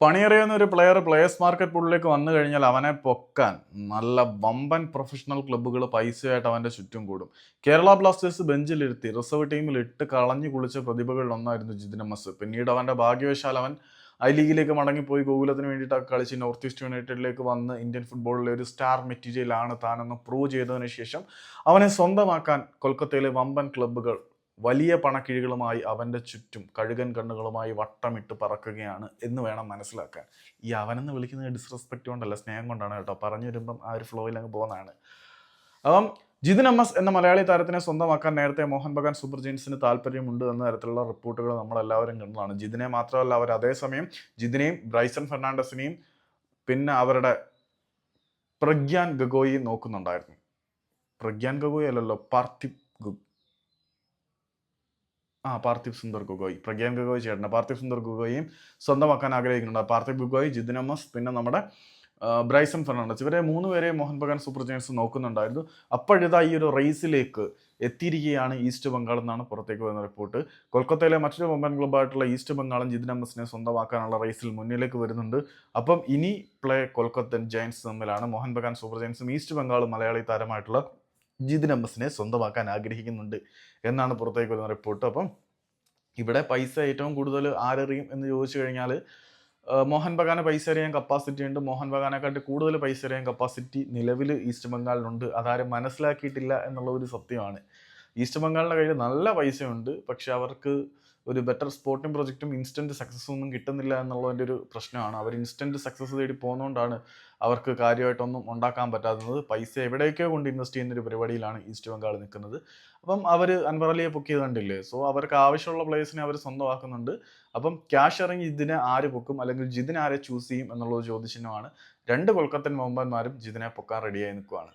പണിയറിയുന്ന ഒരു player players market പൂളിലേക്ക് വന്നു കഴിഞ്ഞാൽ അവനെ പൊക്കാൻ നല്ല വമ്പൻ പ്രൊഫഷണൽ ക്ലബ്ബുകൾ പൈസയായിട്ട് അവന്റെ ചുറ്റും കൂടും. കേരള ബ്ലാസ്റ്റേഴ്സ് ബെഞ്ചിലിരുത്തി റിസർവ് ടീമിൽ ഇട്ട് കളഞ്ഞു കുളിച്ച പ്രതിഭകളിൽ ഒന്നായിരുന്നു ജിതിൻ എം പിന്നീട് അവന്റെ ഭാഗ്യവശാൽ അവൻ ഐ ലീഗിലേക്ക് മടങ്ങിപ്പോയി. ഗോകുലത്തിന് വേണ്ടിയിട്ടൊക്കെ കളിച്ച് നോർത്ത് ഈസ്റ്റ് യുണൈറ്റഡിലേക്ക് വന്ന് ഇന്ത്യൻ ഫുട്ബോളിലെ ഒരു സ്റ്റാർ മെറ്റീരിയലാണ് താനെന്ന് പ്രൂവ് ചെയ്തതിന് ശേഷം അവനെ സ്വന്തമാക്കാൻ കൊൽക്കത്തയിലെ വമ്പൻ ക്ലബ്ബുകൾ വലിയ പണക്കിഴികളുമായി അവന്റെ ചുറ്റും കഴുകൻ കണ്ണുകളുമായി വട്ടമിട്ട് പറക്കുകയാണ് എന്ന് വേണം മനസ്സിലാക്കാൻ. ഈ അവനെന്ന് വിളിക്കുന്നത് ഡിസ്റെസ്പെക്റ്റ് കൊണ്ടല്ല സ്നേഹം കൊണ്ടാണ് കേട്ടോ. പറഞ്ഞു വരുമ്പം ആ ഒരു ഫ്ലോയിൽ അങ്ങ് പോകുന്നതാണ്. അപ്പം ജിതിൻ എം എസ് എന്ന മലയാളി താരത്തിനെ സ്വന്തമാക്കാൻ നേരത്തെ മോഹൻ ബഗാൻ സൂപ്പർ ജെയിൻസിന് താല്പര്യമുണ്ട് എന്ന തരത്തിലുള്ള റിപ്പോർട്ടുകൾ നമ്മളെല്ലാവരും കണ്ടതാണ്. ജിതിനെ മാത്രമല്ല അവർ അതേസമയം ജിതിനെയും ബ്രൈസൺ ഫെർണാണ്ടസിനെയും പിന്നെ അവരുടെ പ്രഗ്യാൻ ഗഗോയി നോക്കുന്നുണ്ടായിരുന്നു. പ്രഗ്യാൻ ഗഗോയി അല്ലല്ലോ പാർത്ഥിബ് ഗു ആ പാർത്ഥിവ് സുന്ദർ ഗൊഗോയ് പ്രഗ്യാൻ ഗൊഗോയ് ചേട്ടന്റെ പാർത്ഥിവ് സുന്ദർ ഗൊഗോയും സ്വന്തമാക്കാൻ ആഗ്രഹിക്കുന്നുണ്ട് പാർത്ഥിവ് ഗൊഗോയ് ജിതിൻ എസ് പിന്നെ നമ്മുടെ ബ്രൈസൺ ഫെർണാണ്ടസ്. ഇവരെ മൂന്ന് പേരെ മോഹൻ ബഗാൻ സൂപ്പർ ജയൻസ് നോക്കുന്നുണ്ടായിരുന്നു. അപ്പോഴിതാ ഈ ഒരു റേസിലേക്ക് എത്തിയിരിക്കുകയാണ് ഈസ്റ്റ് ബംഗാൾ എന്നാണ് പുറത്തേക്ക് വരുന്ന റിപ്പോർട്ട്. കൊൽക്കത്തയിലെ മറ്റൊരു വമ്പൻ ക്ലബ്ബായിട്ടുള്ള ഈസ്റ്റ് ബംഗാളും ജിതിൻ എസിനെ സ്വന്തമാക്കാനുള്ള റേസിൽ മുന്നിലേക്ക് വരുന്നുണ്ട്. അപ്പം ഇനി പ്ലേ കൊൽക്കത്തൻ ജയൻസ് തമ്മിലാണ് മോഹൻ ബഗാൻ സൂപ്പർ ജയൻസും ഈസ്റ്റ് ബംഗാളും മലയാളി താരമായിട്ടുള്ള ജിതിൻ എം എസിനെ സ്വന്തമാക്കാൻ ആഗ്രഹിക്കുന്നുണ്ട് എന്നാണ് പുറത്തേക്ക് വരുന്ന റിപ്പോർട്ട്. അപ്പം ഇവിടെ പൈസ ഏറ്റവും കൂടുതൽ ആരെറിയും എന്ന് ചോദിച്ചു കഴിഞ്ഞാൽ മോഹൻ ബഗാന് പൈസ എറിയാൻ കപ്പാസിറ്റി ഉണ്ട്. മോഹൻ ബഗാനെക്കാട്ടി കൂടുതൽ പൈസ എറിയാൻ കപ്പാസിറ്റി നിലവിൽ ഈസ്റ്റ് ബംഗാളിനുണ്ട് അതാരും മനസ്സിലാക്കിയിട്ടില്ല എന്നുള്ള ഒരു സത്യമാണ്. ഈസ്റ്റ് ബംഗാളിന്റെ കയ്യിൽ നല്ല പൈസയുണ്ട്. പക്ഷെ അവർക്ക് ഒരു ബെറ്റർ സ്പോർട്ടിംഗ് പ്രൊജക്റ്റും ഇൻസ്റ്റന്റ് സക്സസ് ഒന്നും കിട്ടുന്നില്ല എന്നുള്ളതിന്റെ ഒരു പ്രശ്നമാണ്. അവർ ഇൻസ്റ്റന്റ് സക്സസ് തേടി പോകുന്നതുകൊണ്ടാണ് അവർക്ക് കാര്യമായിട്ടൊന്നും ഉണ്ടാക്കാൻ പറ്റാത്തത്. പൈസ എവിടേക്കോ കൊണ്ട് ഇൻവെസ്റ്റ് ചെയ്യുന്ന ഒരു പരിപാടിയിലാണ് ഈസ്റ്റ് ബംഗാൾ നിൽക്കുന്നത്. അപ്പം അവർ അൻവർ അലിയെ കണ്ടില്ലേ? സോ അവർക്ക് ആവശ്യമുള്ള പ്ലേയേഴ്സിനെ അവർ സ്വന്തമാക്കുന്നുണ്ട്. അപ്പം ക്യാഷ് ഇറങ്ങി ഇതിനെ ആര് പൊക്കും? അല്ലെങ്കിൽ ജിതിനെ ആരെ ചൂസ് ചെയ്യും? എന്നുള്ളത് ചോദ്യചിഹ്നമാണ് രണ്ട് കൊൽക്കത്തൻ മുമ്പന്മാരും ജിതിനെ പൊക്കാൻ റെഡിയായി നിൽക്കുവാണ്.